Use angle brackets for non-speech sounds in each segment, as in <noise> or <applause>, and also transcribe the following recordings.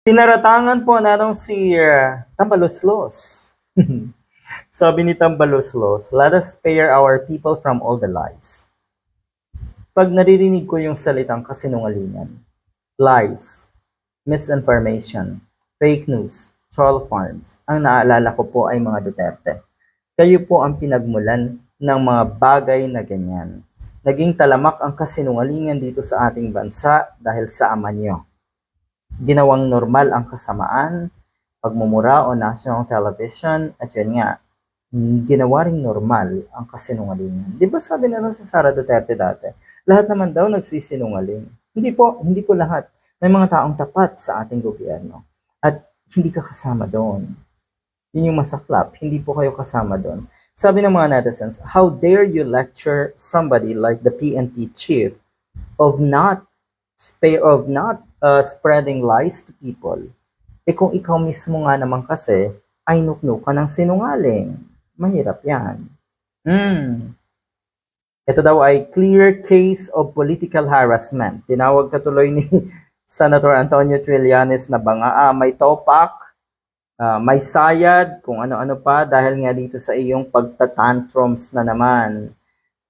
Pinaratangan po natong si uh, Tambaloslos. <laughs> Sabi ni Tambaloslos, let us spare our people from all the lies. Pag naririnig ko yung salitang kasinungalingan, lies, misinformation, fake news, troll farms, ang naalala ko po ay mga Duterte. Kayo po ang pinagmulan ng mga bagay na ganyan. Naging talamak ang kasinungalingan dito sa ating bansa dahil sa ama nyo. Ginawang normal ang kasamaan, pagmumura o national television, at yun nga, ginawa ring normal ang kasinungalingan. Di ba sabi na lang sa Sara Duterte dati, lahat naman daw nagsisinungaling. Hindi po, hindi po lahat. May mga taong tapat sa ating gobyerno. At hindi ka kasama doon. Yun yung masaklap. Hindi po kayo kasama doon. Sabi ng mga netizens, how dare you lecture somebody like the PNP chief of not spare of not uh, spreading lies to people. Eh kung ikaw mismo nga naman kasi ay nuknukan ng sinungaling. Mahirap yan. Hmm. Ito daw ay clear case of political harassment. Tinawag katuloy ni <laughs> Senator Antonio Trillanes na banga ah, may topak, ah, may sayad, kung ano-ano pa dahil nga dito sa iyong pagtatantrums na naman.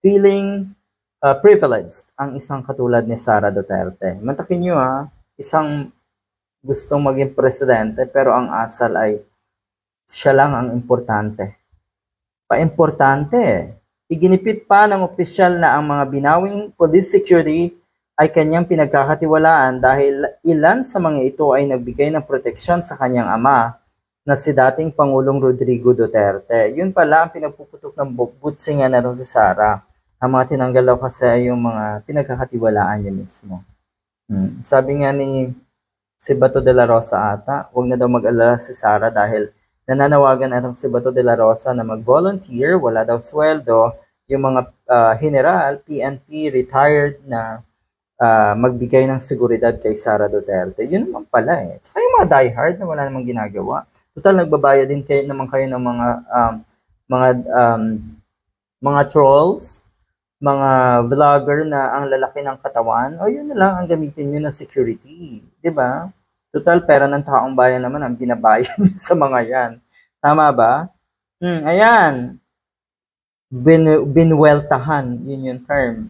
Feeling uh, privileged ang isang katulad ni Sara Duterte. Mantakin nyo ha, isang gustong maging presidente pero ang asal ay siya lang ang importante. Pa-importante. Iginipit pa ng opisyal na ang mga binawing police security ay kanyang pinagkakatiwalaan dahil ilan sa mga ito ay nagbigay ng proteksyon sa kanyang ama na si dating Pangulong Rodrigo Duterte. Yun pala ang pinagpuputok ng bu- butsingan na si Sara. Ang mga tinanggal kasi ay yung mga pinagkakatiwalaan niya mismo. Hmm. Sabi nga ni si Bato de la Rosa ata, wag na daw mag-alala si Sara dahil nananawagan atong si Bato de la Rosa na mag-volunteer, wala daw sweldo, yung mga ah, general, PNP, retired na ah, magbigay ng seguridad kay Sara Duterte. Yun naman pala eh. Saka yung mga diehard na wala namang ginagawa. Total, nagbabayad din kayo naman kayo ng mga um, mga um, mga trolls, mga vlogger na ang lalaki ng katawan, o yun na lang ang gamitin nyo na security. ba? Total, pera ng taong bayan naman ang binabayad nyo sa mga yan. Tama ba? Hmm, ayan. Bin, binweltahan, yun yung term.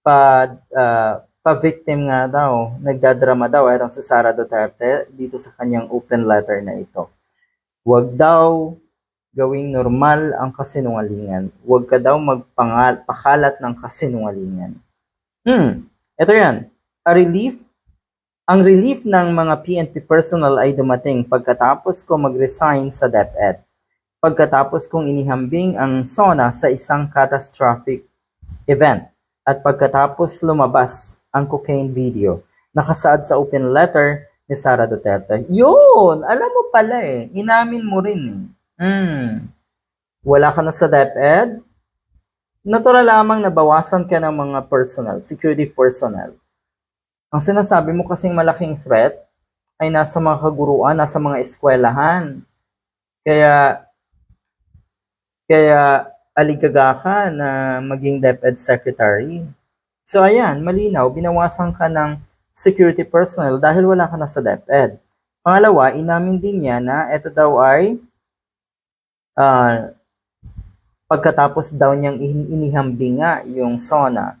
Pa, ah, pa-victim nga daw, nagdadrama daw, etong si Sara Duterte dito sa kanyang open letter na ito. Huwag daw gawing normal ang kasinungalingan. Huwag ka daw magpangal, pakalat ng kasinungalingan. Hmm, ito yan. A relief ang relief ng mga PNP personnel ay dumating pagkatapos ko mag-resign sa DepEd. Pagkatapos kong inihambing ang SONA sa isang catastrophic event at pagkatapos lumabas ang cocaine video nakasaad sa open letter ni Sara Duterte. Yun! Alam mo pala eh. Inamin mo rin eh. Hmm. Wala ka na sa DepEd? Natural lamang nabawasan ka ng mga personnel, security personnel. Ang sinasabi mo kasing malaking threat ay nasa mga kaguruan, nasa mga eskwelahan. Kaya, kaya aligaga ka na maging DepEd secretary. So ayan, malinaw, binawasan ka ng security personnel dahil wala ka na sa DepEd. Pangalawa, inamin din niya na ito daw ay ah, pagkatapos daw niyang in- inihambing nga yung SONA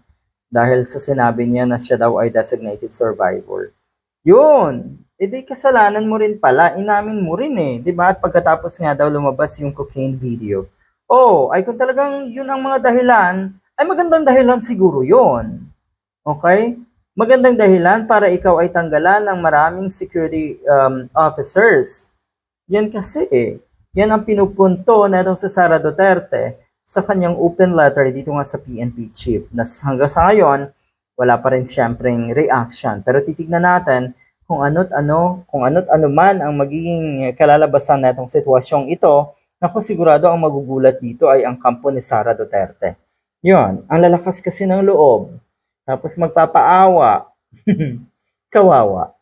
dahil sa sinabi niya na siya daw ay designated survivor. Yun! E di kasalanan mo rin pala, inamin mo rin eh, di ba? At pagkatapos nga daw lumabas yung cocaine video. Oh, ay kung talagang yun ang mga dahilan, ay magandang dahilan siguro yun. Okay? Magandang dahilan para ikaw ay tanggalan ng maraming security um, officers. Yan kasi eh. Yan ang pinupunto na itong sa Sara Duterte sa kanyang open letter dito nga sa PNP chief. Na hanggang sa ngayon, wala pa rin siyempreng reaction. Pero titignan natin kung ano't ano, kung ano't ano man ang magiging kalalabasan na itong sitwasyong ito, naku sigurado ang magugulat dito ay ang kampo ni Sara Duterte. Yun, ang lalakas kasi ng loob. Tapos magpapaawa. <laughs> Kawawa.